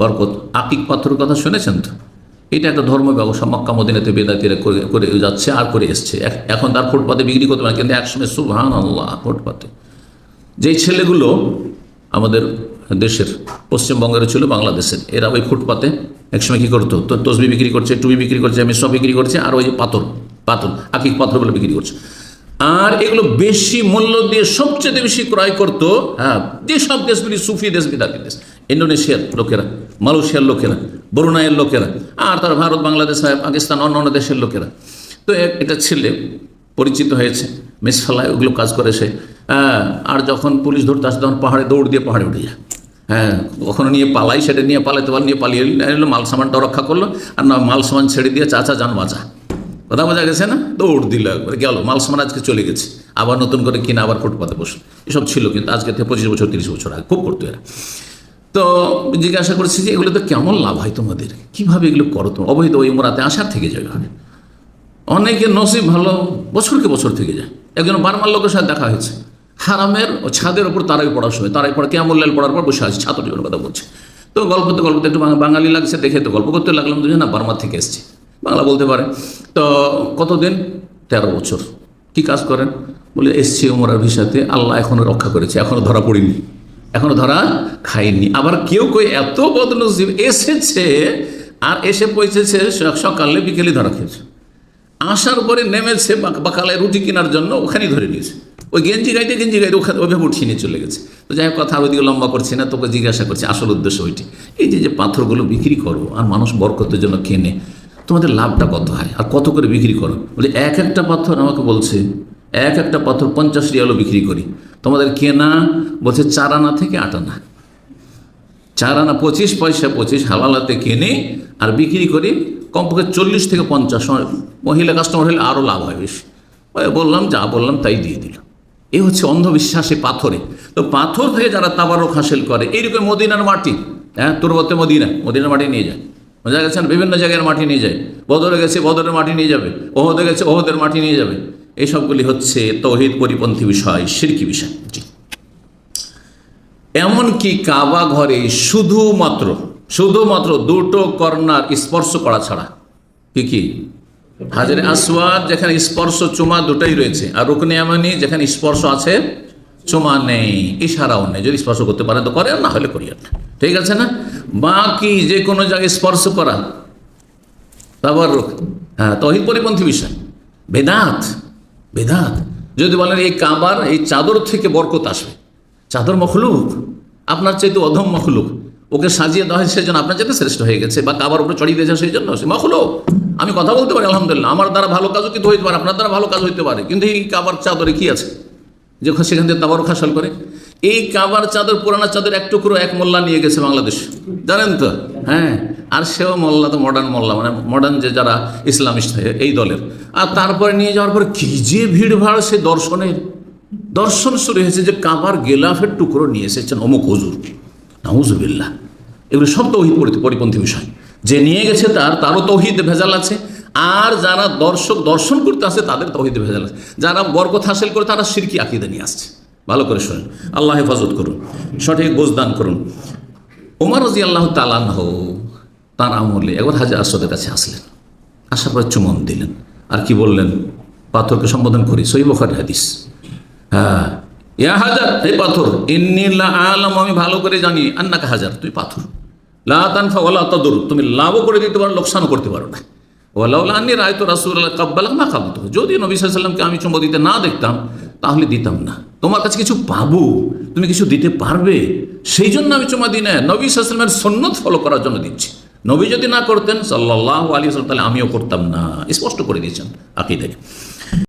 বরকত। আকিক পাথরের কথা শুনেছেন তো? এটা একটা ধর্ম ব্যবসা মক্কা, মদিনাতে বেদাতিরা করে যাচ্ছে আর করে এসছে। এখন তার ফুটপাতে বিক্রি করতে পারে কিন্তু একসময় সুবহান আল্লাহ ফুটপাতে। যেই ছেলেগুলো আমাদের দেশের পশ্চিমবঙ্গের ছিল, বাংলাদেশের, এরা ওই ফুটপাতে একসময় কী করতো? তো তসবি বিক্রি করছে টুবি বিক্রি করছে সব বিক্রি করছে, আর ওই যে পাথর পাথর, আকিক পাথরগুলো বিক্রি করছে। আর এগুলো বেশি মূল্য দিয়ে সবচেয়ে বেশি ক্রয় করতো হ্যাঁ যেসব দেশগুলি সুফি দেশ বিদাতি দেশ ইন্দোনেশিয়ার লোকেরা মালয়েশিয়ার লোকেরা বরুণায়ের লোকেরা আর তার ভারত বাংলাদেশ পাকিস্তান অন্য অন্য দেশের লোকেরা। তো এটা ছেলে পরিচিত হয়েছে মিসফালায় ওগুলো কাজ করে সে হ্যাঁ, আর যখন পুলিশ ধরতে আসে তখন পাহাড়ে দৌড় দিয়ে পাহাড়ে উঠে যায়। হ্যাঁ কখনো নিয়ে পালাই সেটা নিয়ে পালাইতে পারল নিয়ে পালিয়ে এলো মাল সামানটা রক্ষা করল আর না মাল সামান ছেড়ে দিয়ে চাচা যান বাঁচা। কথা বোঝা গেছে না? দৌড় দিল একবার, গেল মাল সামান আজকে চলে গেছে। আবার নতুন করে কিনা, আবার ফুটপাতে বসে এসব ছিল কিন্তু আজকে থেকে পঁচিশ বছর, তিরিশ বছর আগে, খুব করতো এরা। তো জিজ্ঞাসা করছি যে এগুলো তো কেমন লাভ হয় তোমাদের? কীভাবে এগুলো করো তো অবৈধ ওই মোরাতে আসার থেকে যাবে হবে অনেকে নসিব ভালো, বছরকে বছর থেকে যায়। একজন বার্মার লোকের সাথে দেখা হয়েছে। হারামের ও ছাদের ওপর তারাই পড়ার সময়, তারাই পড়া, কেমন লাল পড়ার পর বসে আছে ছাত্র জীবনের কথা বলছে। তো গল্পতে গল্পতে একটু বাঙালি লাগছে, দেখে তো গল্প করতে লাগলাম দুজন, না বার্মার থেকে এসছে। বাংলা বলতে পারে। তো কতদিন? তেরো বছর। কি কাজ করেন? বলে, এসছি ওমরার ভিসাতে, আল্লাহ এখনও রক্ষা করেছে, এখনও ধরা পড়িনি, এখনও ধরা খাইনি। আবার কেউ কেউ এত বদনসিব এসেছে আর এসে পৌঁছেছে সকালে বিকেলে ধরা খেয়েছে। আসার পরে নেমেছে বাক- বাকালায় রুটি কেনার জন্য ওখানেই ধরে নিয়েছে। ওই গেঞ্জি গাইতে গেঞ্জি গাইতে ওখানে ওইভাবে উঠিয়ে নিয়ে চলে গেছে। তো যাই হোক, কথা ওইদিকে লম্বা করছি না, তোকে জিজ্ঞাসা করছি, আসল উদ্দেশ্য ওইটি। এই যে যে পাথরগুলো বিক্রি করো, আর মানুষ বরকতের জন্য কেনে তোমাদের লাভটা কত হয়? আর কত করে বিক্রি করো? বলে, এক একটা পাথর আমাকে বলছে, এক একটা পাথর পঞ্চাশ রিয়ালও বিক্রি করি। তোমাদের কেনা বলছে চার আনা থেকে আট আনা চার আনা পঁচিশ, পয়সা পঁচিশ, হালালাতে কিনে আর বিক্রি করি কমপক্ষে চল্লিশ থেকে পঞ্চাশ মহিলা কাস্টমার হলে আরও লাভ হয় বেশি। বললাম, যা বললাম তাই দিয়ে দিল। এ হচ্ছে অন্ধবিশ্বাসে পাথরে। তো পাথর থেকে যারা তাবারক হাসিল করে, এইরকম মদিনার মাটি হ্যাঁ তুরবতে মদিনা, মদিনার মাটি নিয়ে যায় বোঝা গেছেন, বিভিন্ন জায়গার মাটি নিয়ে যায়। বদরে গেছে বদরের মাটি নিয়ে যাবে। ওহদে গেছে, ওহদের মাটি নিয়ে যাবে। এইসবগুলি হচ্ছে তৌহিদ পরিপন্থী বিষয়, সিরকি বিষয়। এমনকি কাবা ঘরে শুধুমাত্র শুধুমাত্র দুটো কর্নার স্পর্শ করা ছাড়া, কি কি? হাজারে আসওয়াদ যেখানে স্পর্শ চুমা দুটোই রয়েছে, আর রুকনে আমানি যেখানে স্পর্শ আছে, চুমা নেই, ইশারাও নেই। যদি স্পর্শ করতে পারেন তো করেন, না হলে করিয়েন ঠিক আছে না? বাকি যে কোনো জায়গায় স্পর্শ করা তারপর হ্যাঁ তহিদ পরিপন্থী বিষয়। বেদাত বেদাত। যদি বলেন এই কাবার, এই চাদর থেকে বরকত আসবে। চাদর মখলুক, আপনার চাইতে অধম মখলুক। ওকে সাজিয়ে দেওয়া হয়েছে সেই জন্য আপনার চাইতে শ্রেষ্ঠ হয়ে গেছে, বা কাবার উপরে চড়িয়ে দিয়েছে সেই জন্য সে মখলুক। আমি কথা বলতে পারি, আলহামদুলিল্লাহ। আমার দ্বারা ভালো কাজও কিন্তু হইতে পারে, আপনার দ্বারা ভালো কাজ হইতে পারে। কিন্তু এই কাবার চাদরে কি আছে? যে সেখান থেকে তাবারক হাসল করে। এই কাবার চাদর, পুরানা চাদর এক টুকরো এক মোল্লা নিয়ে গেছে বাংলাদেশ। জানেন তো? হ্যাঁ। আর সেও মোল্লা তো মডার্ন মোল্লা মানে মডার্ন যে যারা ইসলামিস্ট এই দলের। আর তারপরে নিয়ে যাওয়ার পর কি যে ভিড় ভাড় সে দর্শনের। দর্শন শুরু হয়েছে যে কাবার গেলাফের টুকরো নিয়ে এসেছেন অমুক হুজুর। নাউজুবিল্লাহ। এগুলো সব তৌহিদ পরি- পরিপন্থী বিষয়। যে নিয়ে গেছে তার, তারও তৌহিদ ভেজাল আছে। আর যারা দর্শক দর্শন করতে আসে, তাদের তৌহিদ ভেজাল আছে। যারা বরকত হাসিল করে, তারা সিরকি আকিদে নিয়ে আসছে। ভালো করে শোনেন। আল্লাহ হেফাজত করুন, সঠিক বোঝদান করুন। ওমর রাজি আল্লাহ তালান তার আমলে একবার হাজার আসদের কাছে আসলেন। আসার পর চুমন দিলেন। আর কি বললেন? পাথরকে সম্বোধন করি সই বখার হাদিস। হ্যাঁ ইয়া হাজার এই পাথর, ইন্নি আলম, আমি ভালো করে জানি, আন্নাকা হাজার, তুই পাথর। লা তানফা ওয়ালা তাদুর, তুমি লাভও করে দিতে পারো, লোকসানও করতে পারো না। ওয়ালাউলা আন্নি রায়তো রাসূলুল্লাহ কাব্বালাক মা কাবতু যদি নবী সাল্লামকে আমি চুম্ব দিতে না দেখতাম তাহলে দিতাম না। তোমার কাছে কিছু পাবো? তুমি কিছু দিতে পারবে? সেই জন্য আমি তোমার দিই না নবী সালামের সন্ন্যত ফলো করার জন্য দিচ্ছি। নবী যদি না করতেন সাল্লাহ আলী সাল্লাম তাহলে আমিও করতাম না। স্পষ্ট করে দিয়েছেন আকিদাকে।